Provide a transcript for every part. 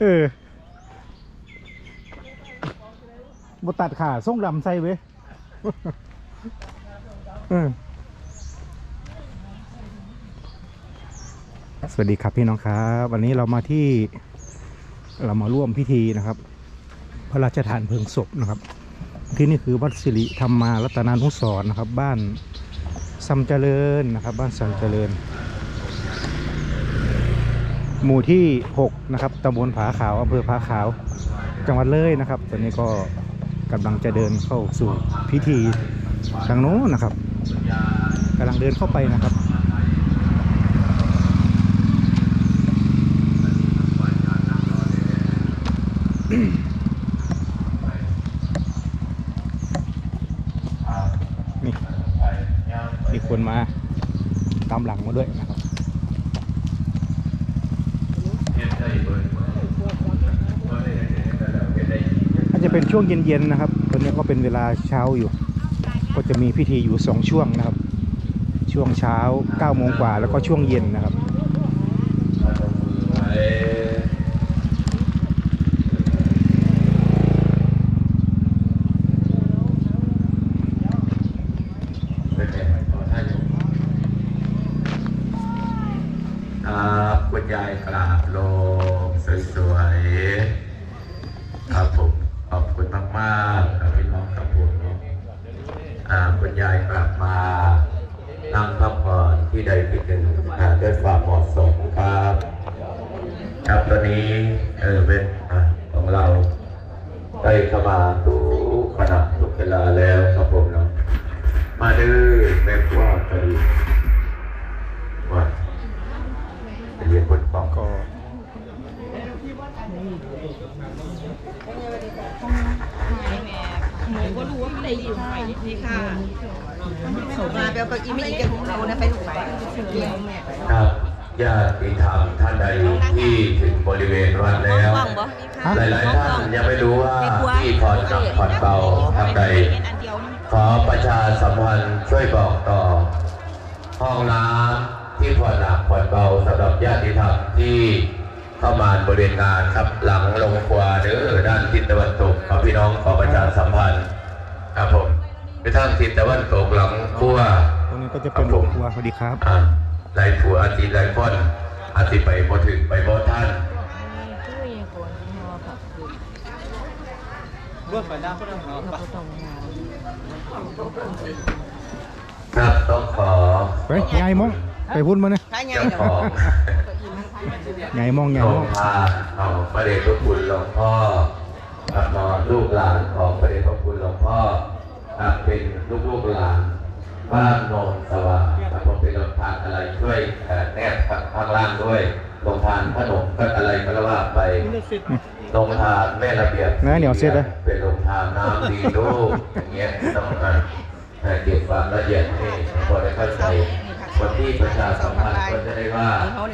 เออบตัดขาส่งดำใส่เว้ยสวัสดีครับพี่น้องครับ วันนี้เรามาที่เรามาร่วมพิธีนะครับ พระราชทานเพลิงศพนะครับ ที่นี่คือวัดสิริธรรมารัตนานุสรณ์นะครับ บ้านซัมเจริญนะครับ บ้านซัมเจริญ หมู่ที่ 6 นะครับตำบลผาขาวอำเภอผาขาว จังหวัดเลยนะครับ ตอนนี้ก็กำลังจะเดินเข้าสู่พิธีทางโน้นนะครับกำลังเดินเข้าไปนะครับนี่มีคนมาตามหลังมาด้วยนะครับ อาจจะเป็นช่วงเย็นๆนะครับ ตอนนี้ก็เป็นเวลาเช้าอยู่ ก็จะมีพิธีอยู่สองช่วงนะครับ ช่วงเช้า9โมงกว่าแล้วก็ช่วงเย็นนะครับคุณยายกราบโล สวยๆครับผมขอบคุณมากๆครับพี่น้องครับผมอ่าคุณยายกลับมานั่งพักผ่อนที่ใดที่หนึ่งด้วยความเหมาะสมครับ ครับตอนนี้เออเป็นอของเราได้เข้ามาทุกขณะทุกเวลาแล้วครับผมเนาะมาดื้อแม่ว่าค หนูก็รู้ว่าไม่ได้อยู่ไหนนี่ค่ะมาเบลก็อีไม่อีกกับเรานะไปถูกไปเรียนแม่ครับญาติธรรมท่านใดที่ถึงบริเวณวัดแล้วว่างบ่หลายๆท่านยังไม่รู้ว่าที่ผ่อนหนักผ่อนเบาทางใดอันเดียวนี่ขอประชาสัมพันธ์ช่วยบอกต่อ ห้องน้ำที่ผ่อนหนักผ่อนเบาสำหรับญาติธรรมที่ เข้ามาบริเวณงานครับหลังลงครัวเด้อด้านทิศตะวันตกขอพี่น้องขอประชาสัมพันธ์ครับผมไปทางทิศตะวันตกหลังครัวตรงนี้ก็จะเป็นโรงครัวสวัสดีครับอ่าหลายผัวอาทิตย์หลายคนอาทิตย์ไปบ่ถึงไปบ่ท่านครับต้องขอไปยายมองไปพุ่นมาเนี่ยถ้า ไงเจ้าเดี๋ยวของยายมองยายโรมองงทานของพระเดชพระคุณหลวงพ่อครับนอนลูกหลานของพระเดชพระคุณหลวงพ่อครับเป็นลูกลูกๆหลานบ้านโนนสว่างครับผมเป็นโรงทานอะไรช่วยเอ่อแนบข้างข้างล่างด้วยโรงทานขนมก็อะไรก็ว่าไปโรงทานแม่ระเบียบนะเหนียวเสร็จเลยเป็นโรงทานน้ำดีลูกอย่างเงี้ยต้องมาเอ่อเก็บความละเอียดให้พอได้เข้าใจคนที่ ประชาสัมพันธ์ก็จะได้ว่าน้อง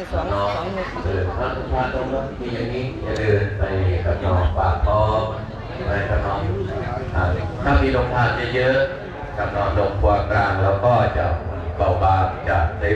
เดินพระทุกท่าตรงนี้อย่างนี้อย่าเดินไปกับน้องปากคอไปกับน้องถ้ามีลงทานเยอะๆกับน้องลงครัวกลางแล้วก็จะเบาบางจะได้